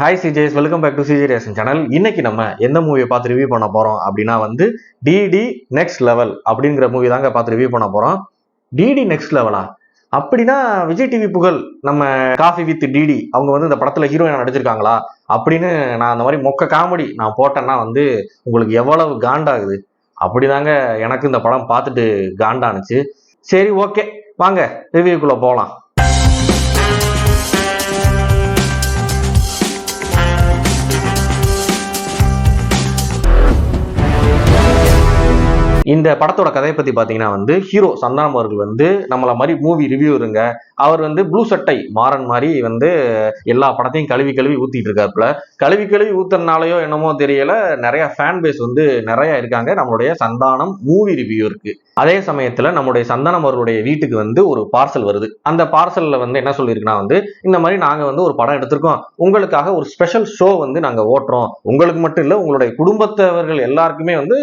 Hi CJs welcome back to CJ ration channel இன்னைக்கு நம்ம எந்த மூவியை பார்த்து ரிவ்யூ பண்ண போறோம் அப்படின்னா வந்து டிடி நெக்ஸ்ட் லெவல் அப்படிங்கிற மூவி தாங்க பார்த்து ரிவ்யூ பண்ண போறோம். டிடி நெக்ஸ்ட் லெவலா அப்படின்னா விஜய் டிவி புகழ் நம்ம காஃபி வித் டிடி அவங்க வந்து இந்த படத்துல ஹீரோயின் நடிச்சிருக்காங்களா? அப்படின்னு நான் அந்த மாதிரி மொக்க காமெடி நான் போட்டேன்னா வந்து உங்களுக்கு எவ்வளவு காண்டாகுது? அப்படிதாங்க எனக்கு இந்த படம் பார்த்துட்டு காண்டானுச்சு. சரி ஓகே வாங்க ரிவ்யூக்குள்ள போகலாம் இந்த படத்தோட கதையை பத்தி பாத்தீங்கன்னா வந்து ஹீரோ சந்தானம் அவர்கள் வந்து நம்மள மாதிரி மூவி ரிவ்யூ இருங்க அவர் வந்து ப்ளூ சட்டை மாறன் மாதிரி வந்து எல்லா படத்தையும் கழுவி கழுவி ஊத்திட்டு இருக்காப்புல. கழுவி கழுவி ஊத்துறதுனாலயோ என்னமோ தெரியல நிறைய ஃபேன் பேஸ் வந்து நிறைய இருக்காங்க நம்மளுடைய சந்தானம் மூவி ரிவ்யூ இருக்கு அதே சமயத்துல நம்முடைய சந்தானம் அவர்களுடைய வீட்டுக்கு வந்து ஒரு பார்சல் வருது. அந்த பார்சல்ல வந்து என்ன சொல்லியிருக்குன்னா வந்து இந்த மாதிரி நாங்க வந்து ஒரு படம் எடுத்திருக்கோம். உங்களுக்காக ஒரு ஸ்பெஷல் ஷோ வந்து நாங்க ஓட்டுறோம். உங்களுக்கு மட்டும் இல்ல உங்களுடைய குடும்பத்தவர்கள் எல்லாருக்குமே வந்து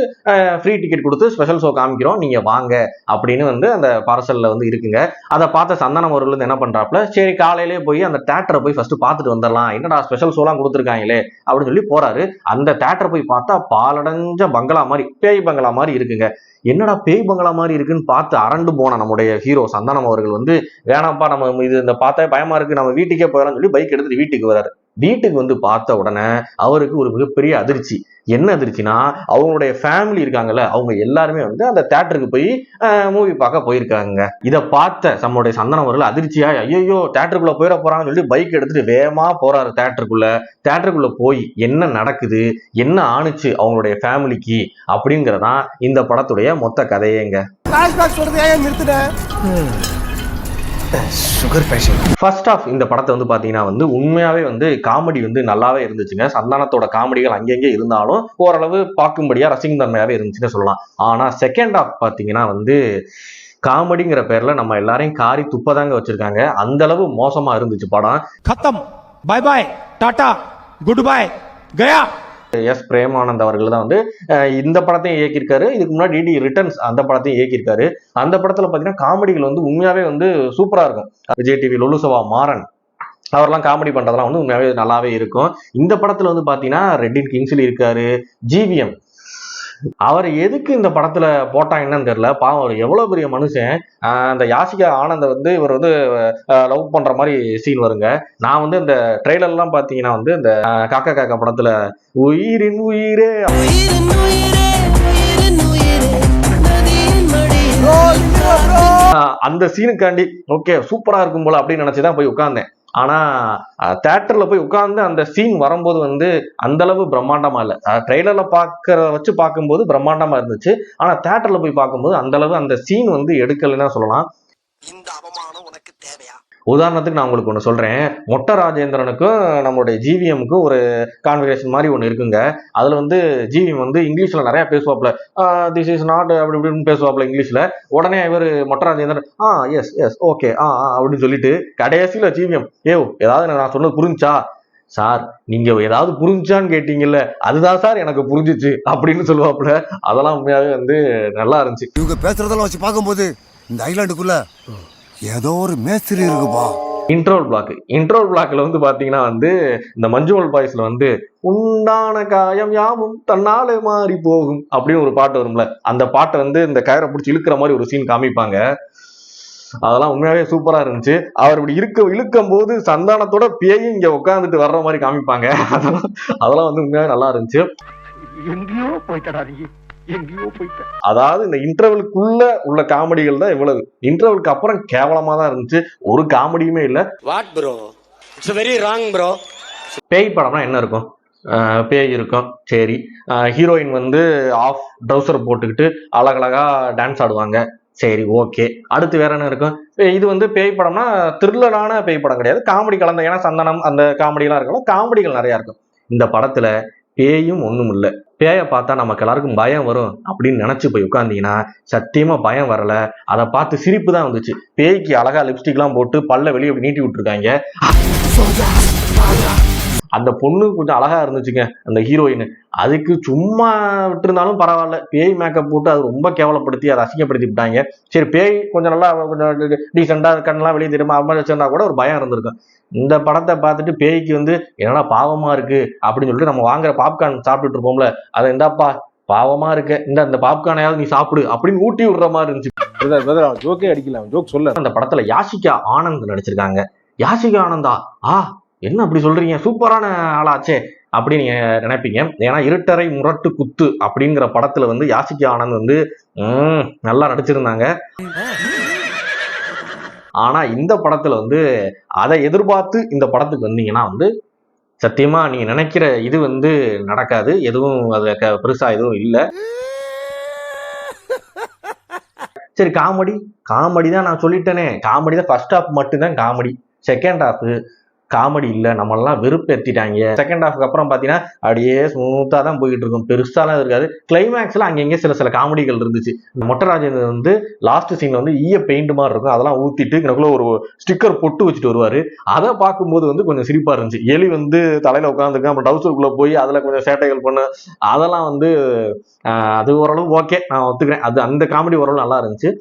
ஃப்ரீ டிக்கெட் கொடுத்து ஸ்பெஷல் ஷோ காமிக்கிறோம். நீங்க வாங்க அப்படின்னு வந்து அந்த பார்சலில் வந்து இருக்குங்க. அதை பார்த்த சந்தானம் அவர்கள் வந்து என்ன பண்ணுறாப்புல சரி காலையிலே போய் அந்த தேட்டரை போய் ஃபஸ்ட்டு பார்த்துட்டு வந்துடலாம். என்னடா ஸ்பெஷல் ஷோலாம் கொடுத்துருக்காங்களே அப்படின்னு சொல்லி போறாரு. அந்த தேட்டரை போய் பார்த்தா பாலடைஞ்ச பங்களா மாதிரி பேய் பங்களா மாதிரி இருக்குங்க. என்னடா பேய் பங்களா மாதிரி இருக்குன்னு பார்த்து அரண்டு போன நம்முடைய ஹீரோ சந்தானம் அவர்கள் வந்து வேணாம்ப்பா நம்ம இது இந்த பார்த்தா பயமா இருக்கு. நம்ம வீட்டுக்கே போயிடலாம்னு சொல்லி பைக் எடுத்துட்டு வீட்டுக்கு வராரு வீட்டுக்கு வந்து பார்த்த உடனே அவருக்கு ஒரு மிகப்பெரிய அதிர்ச்சி. என்ன அதிர்ச்சினா அவங்களுடைய ஃபேமிலி இருக்காங்கல்ல அவங்க எல்லாருமே வந்து அந்த தேட்டருக்கு போய் மூவி பார்க்க போயிருக்காங்க. இதை பார்த்த நம்மளுடைய சந்தனம் அவர்கள் அதிர்ச்சியா ஐயோ தேட்டருக்குள்ள போயிட போறாங்கன்னு சொல்லி பைக் எடுத்துட்டு வேகமா போறாரு தேட்டருக்குள்ள தேட்டருக்குள்ள போய் என்ன நடக்குது? என்ன ஆணுச்சு அவங்களுடைய ஃபேமிலிக்கு அப்படிங்கறதான் இந்த படத்துடைய மொத்த கதையேங்க. நிறுத்தின? சுகர் பேஷன் ஃபர்ஸ்ட் ஆஃப் இந்த படத்தை வந்து பார்த்தீங்கன்னா வந்து உண்மையாகவே வந்து காமெடி வந்து நல்லாவே இருந்துச்சுங்க. சந்தானத்தோட காமெடிகள் அங்கங்கே இருந்தாலும் ஓரளவு பார்க்கும்படியாக ரசிக்கும் தன்மையாகவே இருந்துச்சுன்னு சொல்லலாம். ஆனால் செகண்ட் ஆஃப் பார்த்தீங்கன்னா வந்து காமெடிங்கிற பேரில் நம்ம எல்லாரையும் காரி துப்பதாங்க வச்சிருக்காங்க. அந்த அளவு மோசமா இருந்துச்சு படம். கத்தம். Bye bye tata good bye Gaya S Premanand அவர்கள் தான் வந்து இந்த படத்தையும் இயக்கியிருக்காரு. இதுக்கு முன்னாடி டிடி ரிட்டர்ன்ஸ் அந்த படத்தையும் இயக்கியிருக்காரு. அந்த படத்துல பார்த்தீங்கன்னா காமெடிகள் வந்து உண்மையாவே வந்து சூப்பராக இருக்கும். விஜய் டிவி லொலுசவா மாறன் அவர்லாம் காமெடி பண்ணுறதெல்லாம் வந்து உண்மையாகவே நல்லாவே இருக்கும். இந்த படத்தில் வந்து பார்த்தீங்கன்னா ரெட்டின் கிங்ஸ்லி இருக்காரு. ஜிவிஎம் அவர் எதுக்கு இந்த படத்துல போட்டாங்கன்னு தெரியல. பாவம் அவர் எவ்வளவு பெரிய மனுஷன். அந்த யாசிகா ஆனந்த வந்து இவர் வந்து லவ் பண்ற மாதிரி சீன் வருங்க. நான் வந்து இந்த ட்ரெய்லர் எல்லாம் பாத்தீங்கன்னா வந்து இந்த காக்கா காக்கா படத்துல உயிரின் உயிரே. அந்த சீனுக்காண்டி ஓகே சூப்பரா இருக்கும் போல அப்படின்னு நினைச்சுதான் போய் உட்கார்ந்தேன். ஆனா தேட்டர்ல போய் உட்கார்ந்து அந்த சீன் வரும்போது வந்து அந்த அளவு பிரம்மாண்டமா இல்ல. ட்ரெய்லர்ல பாக்குறத வச்சு பார்க்கும்போது பிரம்மாண்டமா இருந்துச்சு. ஆனா தேட்டர்ல போய் பார்க்கும்போது அந்த அளவு அந்த சீன் வந்து எடுக்கலைன்னா சொல்லலாம். இந்த அவமானம் உனக்கு தேவையா? உதாரணத்துக்கு நான் உங்களுக்கு ஒன்று சொல்றேன். மொட்டை ராஜேந்திரனுக்கும் நம்மளுடைய ஜிவிஎம்க்கும் ஒரு கான்வர்சேஷன் மாதிரி ஒன்று இருக்குங்க. அதுல வந்து ஜிவிஎம் வந்து இங்கிலீஷ்ல நிறைய பேசுவாப்ல திஸ் இஸ் நாட் அப்படி இப்படின்னு பேசுவாப்ல இங்கிலீஷ்ல. உடனே இவர் மொட்டை ராஜேந்திரன் ஆ எஸ் எஸ் ஓகே ஆ ஆ அப்படின்னு சொல்லிட்டு கடைசியில ஜிவிஎம் ஏவ் ஏதாவது நான் சொன்னது புரிஞ்சா? சார் நீங்க ஏதாவது புரிஞ்சான்னு கேட்டீங்கல்ல அதுதான் சார் எனக்கு புரிஞ்சிச்சு அப்படின்னு சொல்லுவாப்புல. அதெல்லாம் உண்மையாவே வந்து நல்லா இருந்துச்சு. இவங்க பேசுறதெல்லாம் வச்சு பார்க்கும்போது இந்த ஐலாண்டுக்குள்ள ஏதோ ஒரு மேஸ்திரி இருக்குப்பா. இன்ட்ரோல் பிளாக் இன்ட்ரோல் பிளாக்ல வந்து பாத்தீங்கன்னா வந்து இந்த மஞ்சுமல் பாய்ஸ்ல வந்து உண்டான காயம் யாவும் தன்னாலே மாறி போகும் அப்படின்னு ஒரு பாட்டு வரும்ல. அந்த பாட்டை வந்து இந்த கயரை பிடிச்சி இழுக்கிற மாதிரி ஒரு சீன் காமிப்பாங்க. அதெல்லாம் உண்மையாவே சூப்பரா இருந்துச்சு. அவர் இப்படி இருக்க இழுக்கும் போது சந்தானத்தோட பேயும் இங்க உட்காந்துட்டு வர்ற மாதிரி காமிப்பாங்க. அதெல்லாம் அதெல்லாம் வந்து உண்மையாவே நல்லா இருந்துச்சு. எங்கேயோ போயிட்டடா நீ. எங்கேயோ போயிட்ட அதாவது இந்த இன்டர்வலுக்குள்ள உள்ள காமெடிகள் தான் இவ்வளவு. இன்டர்வலுக்கு அப்புறம் கேவலமா தான் இருந்துச்சு. ஒரு காமெடியுமே இல்ல. What bro it's very wrong bro பேய் படம்னா என்ன இருக்கும்? பேய் இருக்கும். சரி. ஹீரோயின் வந்து ஆஃப் ட்ரௌசர் போட்டுக்கிட்டு அழகழகா டான்ஸ் ஆடுவாங்க. சரி ஓகே அடுத்து வேற என்ன இருக்கும்? இது வந்து பேய் படம்னா த்ரில்லரான பேய் படம் கிடையாது. காமெடி கலந்த ஏன்னா சந்தனம் அந்த காமெடிலாம் இருக்கணும் காமெடிகள் நிறைய இருக்கும். இந்த படத்துல பேயும் ஒண்ணும் இல்ல பேயை பார்த்தா நமக்கு எல்லாருக்கும் பயம் வரும் அப்படின்னு நினைச்சு போய் உட்காந்தீங்கன்னா சத்தியமா பயம் வரல. அதை பார்த்து சிரிப்பு தான் வந்துச்சு. பேய்க்கு அழகா லிப்ஸ்டிக்லாம் போட்டு பல்ல வெளியே நீட்டி விட்டுருக்காங்க. அந்த பொண்ணு கொஞ்சம் அழகா இருந்துச்சுங்க அந்த ஹீரோயின் அதுக்கு சும்மா விட்டுருந்தாலும் பரவாயில்ல. பேய் மேக்கப் போட்டு அது ரொம்ப கேவலப்படுத்தி அதை அசிங்கப்படுத்தி விட்டாங்க. சரி பேய் கொஞ்சம் நல்லா கொஞ்சம் டீசெண்டா கண்ணெல்லாம் வெளியே தெரியுமா? மாதிரி வச்சிருந்தா கூட ஒரு பயம் இருந்திருக்கும். இந்த படத்தை பார்த்துட்டு பேய்க்கு வந்து என்னடா பாவமா இருக்கு அப்படின்னு சொல்லிட்டு நம்ம வாங்குற பாப்கார்ன் சாப்பிட்டுட்டு இருப்போம்ல அதை இந்தாப்பா பாவமா இருக்கு. இந்த அந்த பாப்கார்னையாவது நீ சாப்பிடு அப்படின்னு ஊட்டி விடுற மாதிரி இருந்துச்சு. ஜோக்கே அடிக்கல அவன் ஜோக் சொல்ல. அந்த படத்துல யாஷிகா ஆனந்த் நடிச்சிருக்காங்க. யாஷிகா ஆனந்தா? ஆ என்ன அப்படி சொல்றீங்க? சூப்பரான ஆளாச்சே அப்படின்னு நீங்க நினைப்பீங்க. ஏன்னா இருட்டரை முரட்டு குத்து அப்படிங்கிற படத்துல வந்து யாஷிகா ஆனந்த் வந்து நல்லா நடிச்சிருந்தாங்க. ஆனா இந்த படத்துல வந்து அதை எதிர்பார்த்து இந்த படத்துக்கு வந்தீங்கன்னா வந்து சத்தியமா நீங்க நினைக்கிற இது வந்து நடக்காது. எதுவும் அதுல க- பெருசா எதுவும் இல்லை. சரி காமெடி. காமெடி தான் நான் சொல்லிட்டேனே. காமெடி தான் ஃபர்ஸ்ட் ஹாஃப் மட்டும்தான் காமெடி. செகண்ட் ஹாஃப் காமெடி இல்லை நம்மளெல்லாம் வெறுப்பேற்றிட்டாங்க செகண்ட் ஹாஃப்க்கு அப்புறம் பார்த்தீங்கன்னா அப்படியே ஸ்மூத்தாக தான் போயிட்டு இருக்கும். பெருசாலாம் இருக்காது. கிளைமேக்ஸில் அங்கங்கே சில சில காமெடிகள் இருந்துச்சு. இந்த மொட்டராஜன் வந்து லாஸ்ட் சீனில் வந்து ஈய பெயிண்ட் மாதிரி இருக்கும். அதெல்லாம் ஊற்றிட்டு எனக்குள்ள ஒரு ஸ்டிக்கர் பொட்டு வச்சுட்டு வருவார். அதை பார்க்கும்போது வந்து கொஞ்சம் சிரிப்பாக இருந்துச்சு. எலி வந்து தலையில் உட்காந்துருக்கேன் அப்புறம் டவுசருக்குள்ளே போய் அதில் கொஞ்சம் சேட்டைகள் பண்ண. அதெல்லாம் வந்து அது ஓரளவு ஓகே நான் ஒத்துக்கிறேன். அது அந்த காமெடி ஓரளவு நல்லா இருந்துச்சு.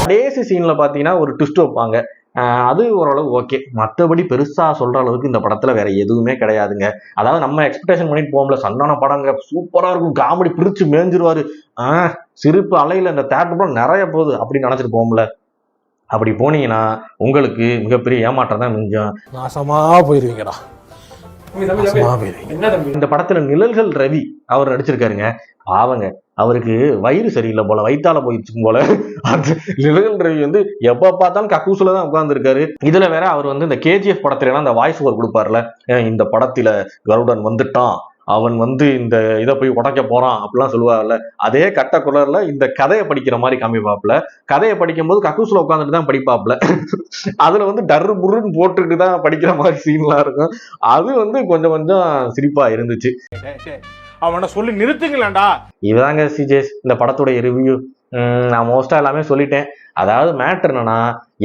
கடைசி சீனில் பார்த்தீங்கன்னா ஒரு ட்விஸ்ட் வைப்பாங்க. அது ஓரளவு ஓகே மற்றபடி பெருசா சொல்ற அளவுக்கு இந்த படத்துல வேற எதுவுமே கிடையாதுங்க. அதாவது நம்ம எக்ஸ்பெக்டேஷன் பண்ணிட்டு போகும்ல சந்தான படங்க சூப்பரா இருக்கும். காமெடி பிரித்து மேஞ்சிருவாரு. ஆஹ் சிரிப்பு அலையில இந்த தேட்டர் படம் நிறைய போகுது அப்படின்னு நினைச்சிட்டு போகும்ல அப்படி போனீங்கன்னா உங்களுக்கு மிகப்பெரிய ஏமாற்றம் தான் மிஞ்சம். நாசமா போயிருவீங்கடா. இந்த படத்துல நிழல்கள் ரவி அவர் நடிச்சிருக்காருங்க. பாவங்க அவருக்கு வயிறு சரியில்லை போல வயித்தால போயிடுச்சு போல. அந்த நிழல்கள் ரவி வந்து எப்ப பார்த்தாலும் கக்கூசுல தான் உட்கார்ந்துருக்காரு. இதுல வேற அவர் வந்து இந்த கேஜிஎஃப் படத்துல எல்லாம் அந்த வாய்ஸ் ஓவர் கொடுப்பார்ல. "ஏன் இந்த படத்துல கருடன் வந்துட்டான். அவன் வந்து இந்த இதை போய் உடைக்க போறான் அப்படிலாம் சொல்லுவார்ல. அதே கட்ட குரல்ல இந்த கதையை படிக்கிற மாதிரி காமிப்பாப்ல கதையை படிக்கும்போது கக்கூசுல உட்காந்துட்டு தான் படிப்பாப்ல அதுல வந்து டர்ரு புருன்னு போட்டுக்கிட்டு தான் படிக்கிற மாதிரி சீன்லாம் இருக்கும். அது வந்து கொஞ்சம் கொஞ்சம் சிரிப்பா இருந்துச்சு. அவனை சொல்லி நிறுத்துங்களேன்டா. இதாங்க சிஜேஸ் இந்த படத்துடைய ரிவ்யூ நான் மோஸ்டா எல்லாமே சொல்லிட்டேன். அதாவது மேட்ரு என்னன்னா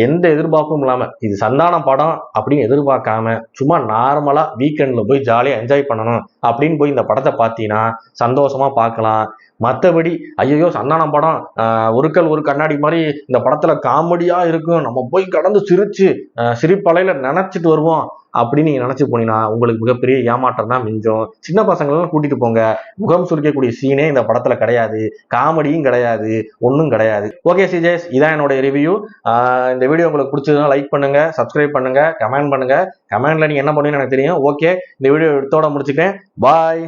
எந்த எதிர்பார்ப்பும் இல்லாம இது சந்தான படம் அப்படின்னு எதிர்பார்க்காம சும்மா நார்மலா வீக்கெண்ட்ல போய் ஜாலியா என்ஜாய் பண்ணணும் அப்படின்னு போய் இந்த படத்தை பார்த்தீங்கன்னா சந்தோஷமா பார்க்கலாம். மற்றபடி ஐயோ சந்தானம் படம் ஒருக்கல் ஒரு கண்ணாடி மாதிரி இந்த படத்துல காமெடியா இருக்கும். நம்ம போய் கடந்து சிரிச்சு சிரிப்பலையில் சிரிப்பலையில நினைச்சிட்டு வருவோம் அப்படின்னு நீங்க நினைச்சு போனீங்கன்னா உங்களுக்கு மிகப்பெரிய ஏமாற்றம் தான் மிஞ்சும். சின்ன பசங்களெல்லாம் கூட்டிட்டு போங்க. முகம் சுருக்கக்கூடிய சீனே இந்த படத்துல கிடையாது. காமெடியும் கிடையாது. ஒன்றும் கிடையாது. ஓகே சிஜேஸ் இதான் என்னோட ரிவ்யூ இந்த வீடியோ உங்களுக்கு பிடிச்சதுன்னா லைக் பண்ணுங்க சப்ஸ்கிரைப் பண்ணுங்க கமெண்ட் பண்ணுங்க. கமெண்ட்ல நீங்க என்ன பண்ணுவீங்கன்னு எனக்கு தெரியும். ஓகே இந்த வீடியோ எடுத்தோட முடிச்சுக்கிறேன். பாய்